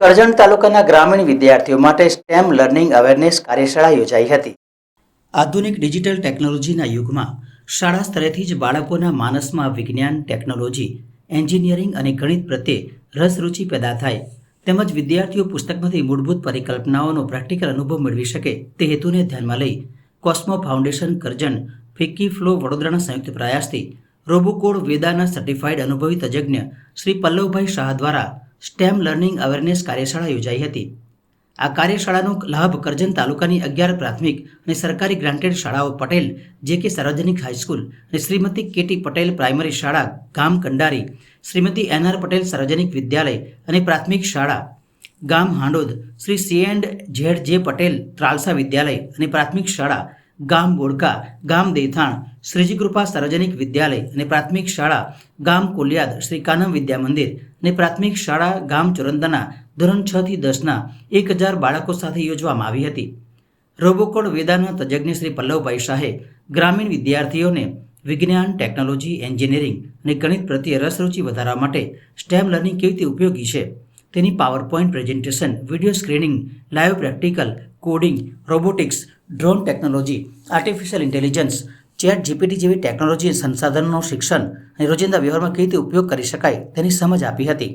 કરજણ તાલુકાના ગ્રામીણ વિદ્યાર્થીઓ માટે સ્ટેમ લર્નિંગ અવેરનેસ કાર્યશાળા યોજાઈ હતી. આધુનિક ડિજિટલ ટેકનોલોજીના યુગમાં શાળા સ્તરેથી જ બાળકોના માનસમાં વિજ્ઞાન, ટેકનોલોજી, એન્જિનિયરિંગ અને ગણિત પ્રત્યે રસ રુચિ પેદા થાય. તેમજ વિદ્યાર્થીઓ પુસ્તકમાંથી મૂળભૂત પરિકલ્પનાઓનો પ્રેક્ટિકલ અનુભવ મેળવી શકે તે હેતુને ધ્યાનમાં લઈ Cosmo Foundation Karjan FICCI FLO વડોદરાના સંયુક્ત પ્રયાસથી રોબોકોડ વેદાના સર્ટિફાઈડ અનુભવી તજજ્ઞ શ્રી પલ્લવભાઈ શાહ દ્વારા સ્ટેમ લર્નિંગ અવેરનેસ કાર્યશાળા યોજાઈ હતી. આ કાર્યશાળાનો લાભ કરજણ તાલુકાની અગિયાર પ્રાથમિક અને સરકારી ગ્રાન્ટેડ શાળાઓ પટેલ, જે કે સાર્વજનિક હાઈસ્કૂલ અને શ્રીમતી કેટી પટેલ પ્રાઇમરી શાળા, ગામ કંડારી, શ્રીમતી એન આર પટેલ સાર્વજનિક વિદ્યાલય અને પ્રાથમિક શાળા, ગામ Handod, Shri C and Z J Patel Tralsa વિદ્યાલય અને પ્રાથમિક શાળા ગામ ગોળકા ગામ દેથાણ, શ્રીજી કૃપા સાર્વજનિક વિદ્યાલય અને પ્રાથમિક શાળા, ગામ કોલિયાદ, શ્રી કાનમ વિદ્યા મંદિર અને પ્રાથમિક શાળા, ગામ ચોરંદાના ધોરણ છ થી દસના એક હજાર બાળકો સાથે યોજવામાં આવી હતી. રોબોકોડ વેદાના તજજ્ઞ શ્રી પલ્લવભાઈ શાહે ગ્રામીણ વિદ્યાર્થીઓને વિજ્ઞાન, ટેકનોલોજી, એન્જિનિયરિંગ અને ગણિત પ્રત્યે રસરૂચિ વધારવા માટે સ્ટેમ લર્નિંગ કેવી રીતે ઉપયોગી છે તેની PowerPoint presentation, video screening, live practical, coding, robotics drone technology artificial intelligence ChatGPT જેવી ટેકનોલોજી સંસાધનોનો શિક્ષણ અને રોજિંદા વ્યવહારમાં કેવી રીતે ઉપયોગ કરી શકાય તેની સમજ આપી હતી.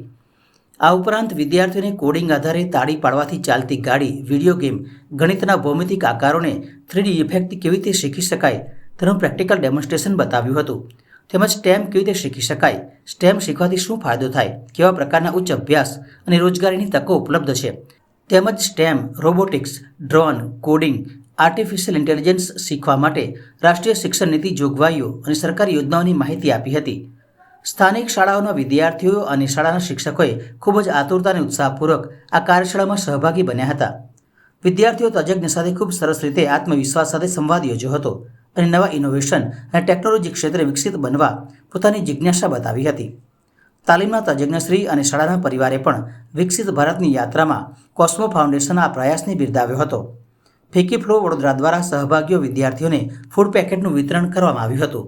આ ઉપરાંત વિદ્યાર્થીઓને કોડિંગ આધારે તાળી પાડવાથી ચાલતી ગાડી વીડિયો ગેમ ગણિતના ભૌમિતિક આકારોને થ્રીડી ઇફેક્ટ કેવી રીતે શીખી શકાય તેનું પ્રેક્ટિકલ ડેમોન્સ્ટ્રેશન બતાવ્યું હતું. તેમજ સ્ટેમ કેવી રીતે શીખી શકાય સ્ટેમ શીખવાથી શું ફાયદો થાય, કેવા પ્રકારના ઉચ્ચ અભ્યાસ અને રોજગારીની તકો ઉપલબ્ધ છે. તેમજ STEM robotics drone coding artificial intelligence શીખવા માટે રાષ્ટ્રીય શિક્ષણ નીતિ જોગવાઈઓ અને સરકારી યોજનાઓની માહિતી આપી હતી. સ્થાનિક શાળાઓના વિદ્યાર્થીઓ અને શાળાના શિક્ષકોએ ખૂબ જ આતુરતા અને ઉત્સાહપૂર્વક આ કાર્યશાળામાં સહભાગી બન્યા હતા. વિદ્યાર્થીઓ તજજ્ઞ સાથે ખૂબ સરસ રીતે આત્મવિશ્વાસ સાથે સંવાદ યોજ્યો હતો અને નવા ઇનોવેશન અને ટેકનોલોજી ક્ષેત્રે વિકસિત બનવા પોતાની જિજ્ઞાસા બતાવી હતી. તાલીમના તજજ્ઞશ્રી અને શાળાના પરિવારે પણ વિકસિત ભારતની યાત્રામાં કોસ્મો ફાઉન્ડેશનના આ પ્રયાસને બિરદાવ્યો હતો. ફેકી ફ્લો વડોદરા દ્વારા સહભાગીઓ વિદ્યાર્થીઓને ફૂડ પેકેટનું વિતરણ કરવામાં આવ્યું હતું.